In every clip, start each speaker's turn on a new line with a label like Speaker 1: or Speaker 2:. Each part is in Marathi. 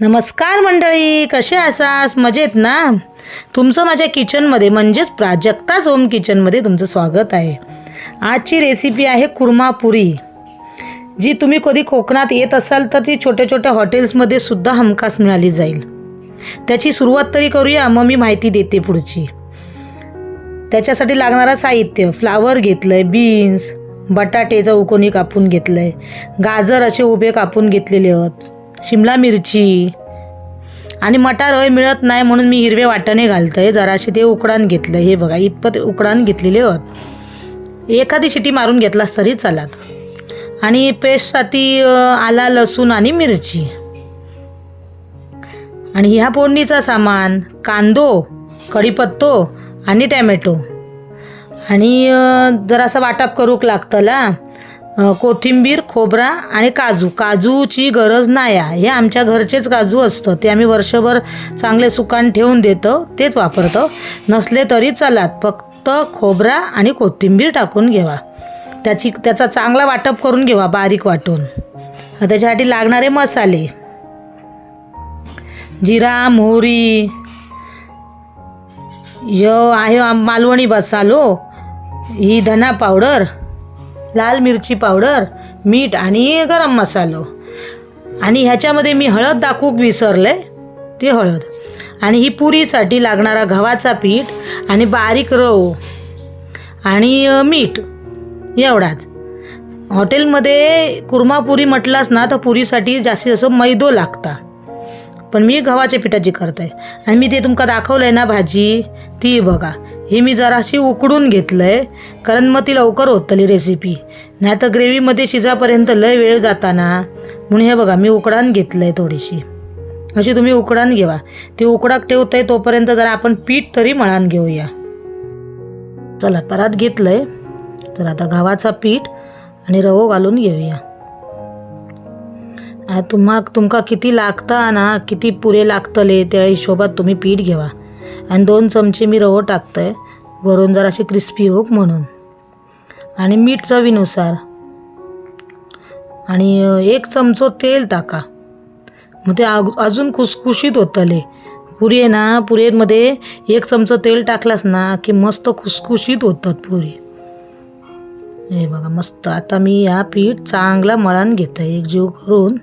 Speaker 1: नमस्कार मंडळी कसे असास? मजेत ना? तुमचं माझ्या किचनमध्ये म्हणजेच प्राजक्ताच होम किचनमध्ये तुमचं स्वागत आहे. आजची रेसिपी आहे कुर्मापुरी जी तुम्ही कधी कोकणात येत असाल तर ती छोट्या छोट्या हॉटेल्समध्ये सुद्धा हमखास मिळाली जाईल. त्याची सुरुवात तरी करूया मग मी माहिती देते पुढची. त्याच्यासाठी लागणारं साहित्य फ्लावर घेतलं आहे बीन्स बटाटे चौकोनी कापून घेतलं आहे गाजर असे उभे कापून घेतलेले आहेत. मिरची. आणि मटार हय मिळत नाही म्हणून मी हिरवे वाटणे घालतं आहे जराशी ते उकडान घेतलं. हे बघा इतपत उकडान घेतलेले होत. एखादी शिटी मारून घेतलास तरी चालात. आणि पेस्टसाठी आला लसूण आणि मिरची. आणि ह्या फोडणीचा सामान कांदो कढीपत्तो आणि टॅमॅटो. आणि जरासा जरासं वाटप करूक लागतला. अं, कोथिंबीर खोबरा आणि काजू. काजूची गरज नाही आहे. हे आमच्या घरचेच काजू असतं. ते आम्ही वर्षभर चांगले सुकान ठेवून देतो. तेच वापरतो. नसले तरी चालात फक्त खोबरा आणि कोथिंबीर टाकून घेवा. त्याची त्याचा चांगला वाटप करून घेवा बारीक वाटून. त्याच्यासाठी लागणारे मसाले. जिरा मोहरी. यो आहे आम- मालवणी मसालो ही धना पावडर. लाल मिरची पावडर मीठ आणि गरम मसालो. आणि ह्याच्यामध्ये मी हळद दाखवूक विसरले ती हळद. आणि ही पुरीसाठी लागणारा गव्हाचा पीठ आणि बारीक रव आणि मीठ एवढाच. हॉटेलमध्ये कुर्मापुरी म्हटलास ना तर पुरीसाठी जास्तीत जास्त मैदो लागता. पण मी गव्हाच्या पिठाची करत आहे आणि मी ते तुमका दाखवलं आहे ना भाजी ती बघा. हे मी जराशी उकडून घेतलं आहे कारण मग ती लवकर होतली रेसिपी नाही तर ग्रेव्हीमध्ये शिजापर्यंत लय वेळ जाताना. म्हणून हे बघा मी उकडान घेतलं आहे थोडीशी. अशी तुम्ही उकडान घेवा. ती उकडाक ठेवत आहे तोपर्यंत जरा आपण पीठ तरी मळान घेऊया. चला परत घेतलं आहे तर आता गव्हाचा पीठ आणि रवो घालून घेऊया. तुम्हा तुमका किती लागता ना किती पुरे लागतले त्या हिशोबात तुम्ही पीठ घेवा. आणि दोन चमचे मी रवो टाकतंय वरून जराशी क्रिस्पी होक म्हणून. आणि मीठ चवीनुसार. आणि एक चमचो तेल टाका. मग ते अग- अजून खुसखुशीत होतले. पुरी आहे ना पुरीमध्ये एक चमचो तेल टाकलास ना की मस्त खुसखुशीत होतात पुरी. हे बघा मस्त. आता मी या पीठ चांगला मळण घेतो आहे एकजीव करून.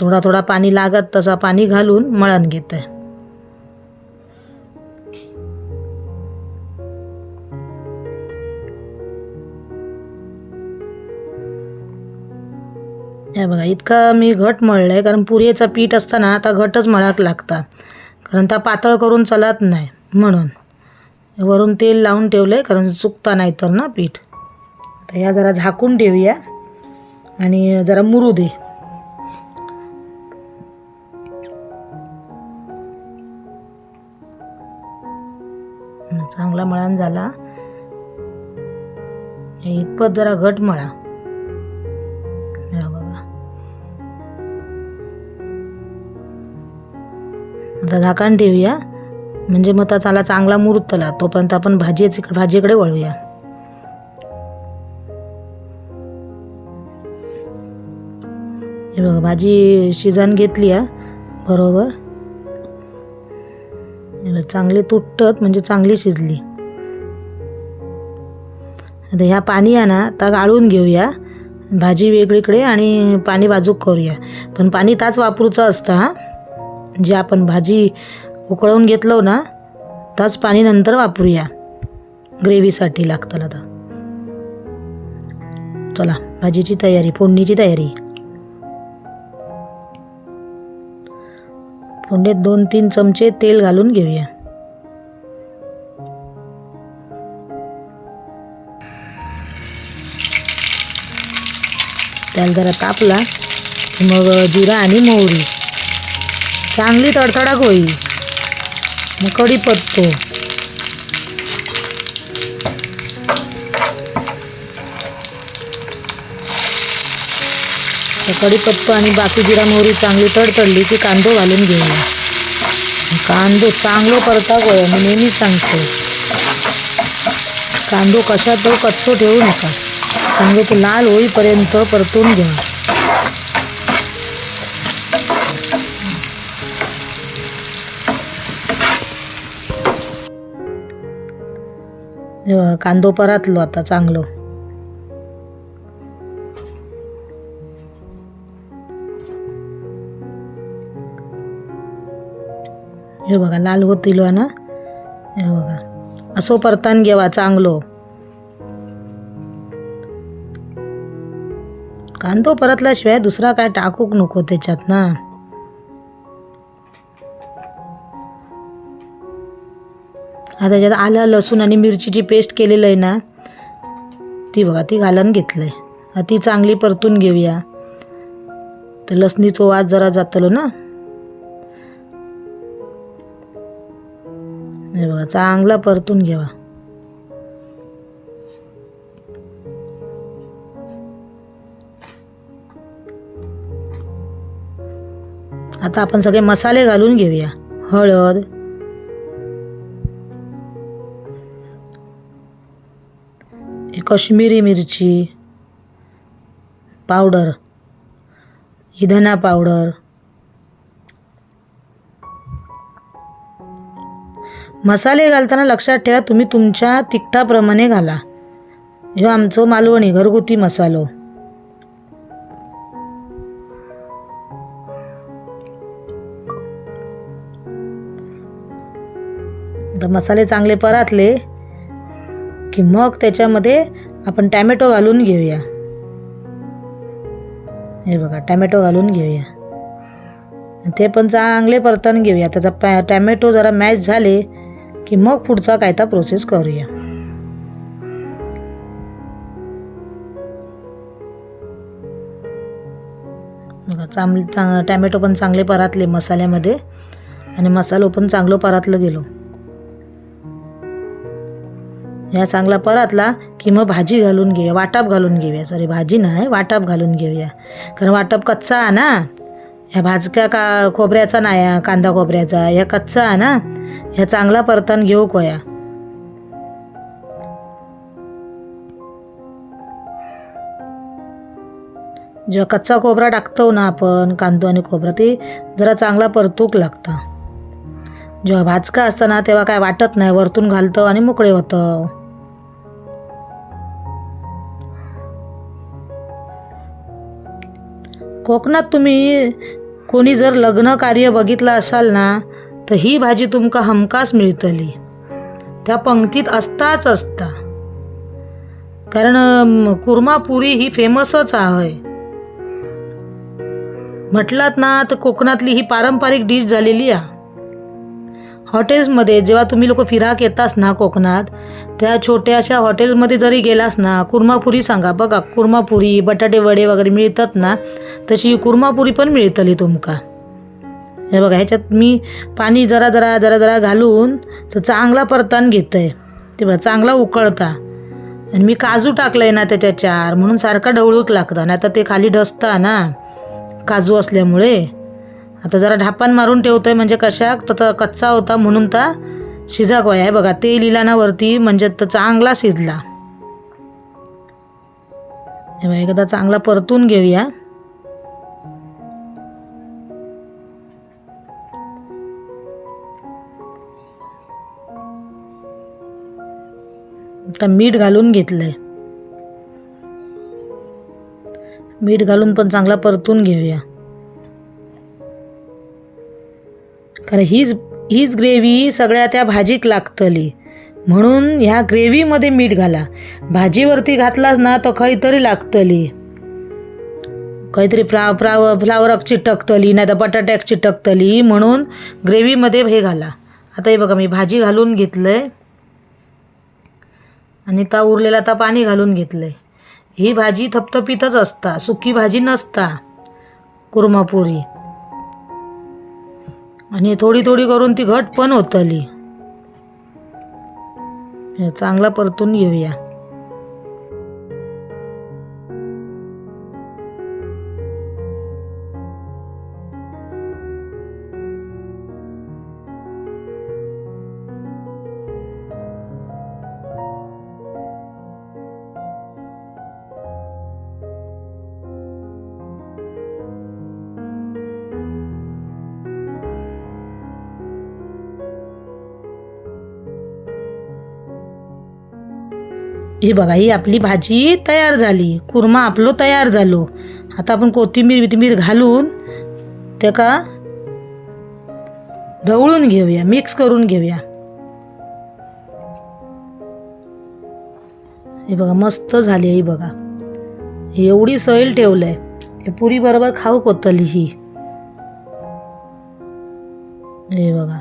Speaker 1: थोडा थोडा पाणी लागत तसा पाणी घालून मळण घेते. हे बघा इतका मी घट मळलं आहे कारण पुरीचा पीठ असताना आता घटच मळाक लागता. कारण त्या पातळ करून चालत नाही म्हणून. वरून तेल लावून ठेवलं आहे कारण चुकता नाही तर ना पीठ. आता या जरा झाकून ठेवूया आणि जरा मुरू दे. चांगला मळण झाला. हे इतपत जरा घट मळा. बघा. आता झाकण ठेवूया. म्हणजे मग आता त्याला चांगला मुहूर्तला तोपर्यंत आपण भाजीच भाजीकडे वळूया. हे बघा भाजी शिजन घेतली आहे. बरोबर. चांगली तुटत म्हणजे चांगली शिजली. आता ह्या पाणी आहे ना आता गाळून घेऊया. भाजी वेगळीकडे आणि पाणी बाजूक करूया. पण पाणी ताच वापरूचं असतं हां. जे आपण भाजी उकळवून घेतलो ना ताच पाणी नंतर वापरूया. ग्रेव्हीसाठी लागतं आता चला भाजीची तयारी फोडणीची तयारी. फोडणीत दोन तीन चमचे तेल घालून घेऊया. त्याला जरा तापला. मग जिरा आणि मोहरी. चांगली तडतडाक होईल मग कढीपत्तो कढीपत्तो आणि बाकी जिरा मोहरी चांगली तडतडली की कांदो घालून घेऊया कांदो चांगलो परता गोळ मी नेहमी सांगतो. कांदो कशात तो कच्चो ठेवू नका. कांदे ते लाल होईपर्यंत परतून घ्या. कांदो परातलो आता चांगलो. हे बघा लाल होतील ना? हे बघा. असो परतान घेवा चांगलो. कांदो परतल्याशिवाय दुसरा काय टाकूक नको त्याच्यात ना आता त्याच्यात आलं लसूण आणि मिरचीची पेस्ट केलेलं आहे ना ती बघा ती घालून घेतलंय. आहे ती चांगली परतून घेऊया. तर लसणीचो वास जरा जातलो ना. हे बघा चांगला परतून घ्यावा. आता आपण सगळे मसाले घालून घेऊया. हळद. हे कश्मीरी मिरची. पावडर. ही धना पावडर. मसाले घालताना लक्षात ठेवा तुम्ही तुमच्या तिखटाप्रमाणे घाला. ह्यो आमचो मालवणी घरगुती मसालो. तर मसाले चांगले परतले की मग त्याच्यामध्ये आपण टॅमॅटो घालून घेऊया. हे बघा टॅमॅटो घालून घेऊया. ते पण चांगले परतून घेऊया. त्याचा पॅ टॅमॅटो जरा मॅच झाले की मग पुढचा कायता प्रोसेस करूया. बघा चांगले चांग टॅमॅटो पण चांगले परतले मसाल्यामध्ये. आणि मसालो पण चांगलं परतलं गेलो. ह्या चांगला परतला की मग भाजी घालून घेऊया वाटाप घालून घेऊया. सॉरी भाजी नाही वाटाप घालून घेऊया. कारण वाटप कच्चा आहे ना. ह्या भाजक्या का खोबऱ्याचा नाही आहे, कांदा खोबऱ्याचा ह्या कच्चा आहे ना. ह्या चांगला परतन घेऊ कोया. जेव्हा कच्चा खोबरा टाकतो ना आपण कांदो आणि खोबरा ते जरा चांगला परतूक लागतं. जेव्हा भाजका असतं ना तेव्हा काय वाटत नाही वरतून घालतं आणि मोकळे होतं. कोकणात तुम्ही कोणी जर लग्न कार्य बघितलं असाल ना तर ही भाजी तुमका हमखास मिळतली. त्या पंक्तीत असताच असता. कारण कुर्मापुरी ही फेमसच आहे. म्हटलात ना तर कोकणातली ही पारंपरिक डिश झालेली आहे. हॉटेल्समध्ये जेव्हा तुम्ही लोक फिराक येतास ना कोकणात त्या छोट्याशा हॉटेलमध्ये जरी गेलास ना कुर्मापुरी सांगा. बघा कुर्मापुरी बटाटे वडे वगैरे मिळतात ना तशी कुर्मापुरी पण मिळतली तुमका. हे बघा ह्याच्यात मी पाणी जरा जरा जरा जरा घालून तर चांगला परतान घेतं आहे ते बघा चांगला उकळता. आणि मी काजू टाकलं आहे ना त्याच्या चार म्हणून सारखा डवळूक लागतं. नाही तर ते खाली डसता ना काजू असल्यामुळे. आता जरा ढापान मारून ठेवतो आहे म्हणजे कशा? तर कच्चा होता म्हणून तर शिजा आहे बघा तेल इला ना वरती म्हणजे तर चांगला शिजला. हे एकदा चांगला परतून घेऊया. आता मीठ घालून घेतलंय. मीठ घालून पण चांगला परतून घेऊया. कारण हीच हीच ग्रेव्ही सगळ्या त्या भाजीक लागतली. म्हणून ह्या ग्रेव्हीमध्ये मीठ घाला. भाजीवरती घातलास ना तर काहीतरी लागतली. काहीतरी फ्ला फ्लाव फ्लावरची चिटकतली नाही तर बटाट्याक चिटकतली म्हणून ग्रेव्हीमध्ये हे घाला. आता हे बघा मी भाजी घालून घेतलंय. आणि ता उरलेला ता पाणी घालून घेतलंय. ही भाजी थपथपीतच असता सुकी भाजी नसता. कुर्मापुरी. आणि थोडी थोडी करून ती घट पण होतली आली. चांगला परतून घेऊया ही बघा ही आपली भाजी तयार झाली. कुर्मा आपलो तयार झालो. आता आपण कोथिंबीर बिथिंबीर घालून त्या का ढवळून घेऊया मिक्स करून घेऊया. हे बघा मस्त झाली ही बघा. एवढी सैल ठेवलंय. हे पुरी बरोबर खाऊ कोतली ही. हे बघा.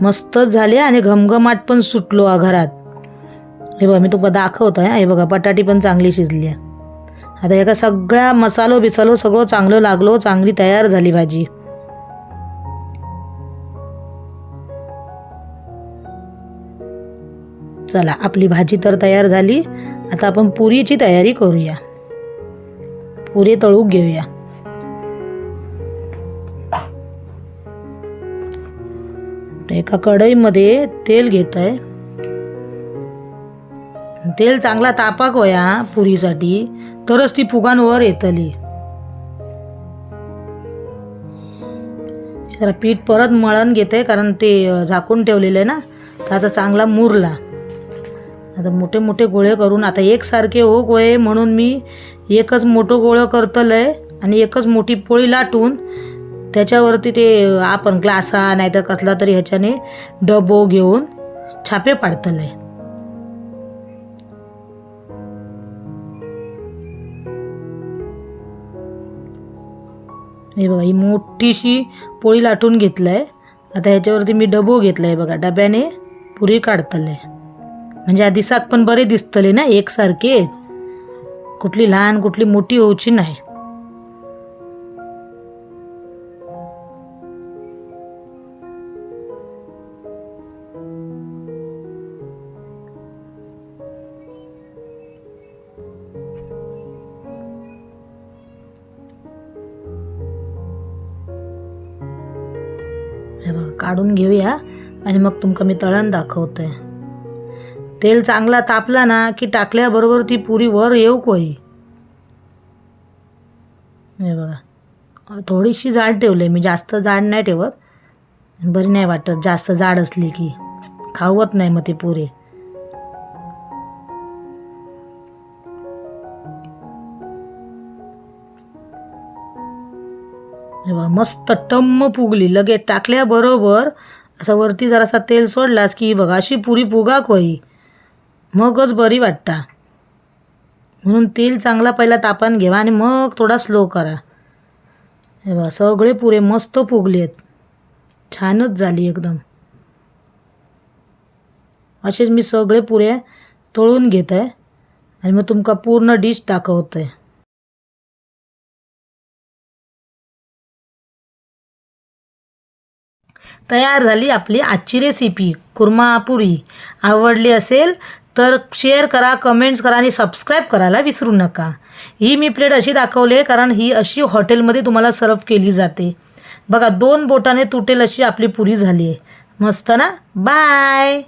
Speaker 1: मस्तच झाले आणि घमघमाट पण सुटलो आ घरात हे बघा मी तुम्हाला दाखवतो आहे हे बघा बटाटी पण चांगली शिजली आहे. आता एका सगळ्या मसालो बिसालो सगळं चांगलं लागलो चांगली तयार झाली भाजी. चला आपली भाजी तर तयार झाली. आता आपण पुरीची तयारी करूया. पुरी तळूक घेऊया. एका कढईमध्ये तेल घेत आहे तेल चांगला तापाक होया पुरीसाठी तरच ती फुगांवर येतली. जरा पीठ परत मळण घेते कारण ते झाकून ठेवलेलं आहे ना तर आता चांगला मुरला. आता मोठे मोठे गोळे करून आता एकसारखे हो गोळे म्हणून मी एकच मोठं गोळं करतलंय आणि एकच मोठी पोळी लाटून त्याच्यावरती ते आपण ग्लासा नाहीतर कसला तरी ह्याच्याने डबो घेऊन छापे पाडतलंय. हे बघा ही मोठीशी पोळी लाटून घेतलं आहे आता ह्याच्यावरती मी डबो घेतला आहे बघा डब्याने पुरी काढतले म्हणजे आधी साग पण बरे दिसतले ना एकसारखेच. कुठली लहान कुठली मोठी होऊची नाही. काढून घेऊया आणि मग तुमका मी तळण दाखवतोय तेल चांगला तापला ना की टाकल्याबरोबर ती पुरी वर येऊ कोई? हे बघा. थोडीशी जाड ठेवली मी जास्त जाड नाही ठेवत. बरी नाही वाटत. जास्त जाड असली की. खावत नाही मग ती पुरी. मस्त टम्म फुगली लगेच टाकल्याबरोबर असं वरती जरासा तेल सोडलास की बघा अशी पुरी फुगा कोई. मगच बरी वाटता. म्हणून तेल चांगला पहिला तापान घेवा आणि मग थोडा स्लो करा. हे बघा सगळे पुरे मस्त फुगले आहेत छानच झाली एकदम. असेच मी सगळे पुरे तळून घेत आहे आणि मग तुमका पूर्ण डिश दाखवतोय. तयार झाली आपली आजची रेसिपी कुर्मा पुरी. आवडली असेल तर शेअर करा कमेंट्स करा आणि सबस्क्राईब करायला विसरू नका. ही मी प्लेट अशी दाखवली आहे कारण ही अशी हॉटेलमध्ये तुम्हाला सर्व केली जाते. बघा दोन बोटाने तुटेल अशी आपली पुरी झाली आहे. मस्त ना? बाय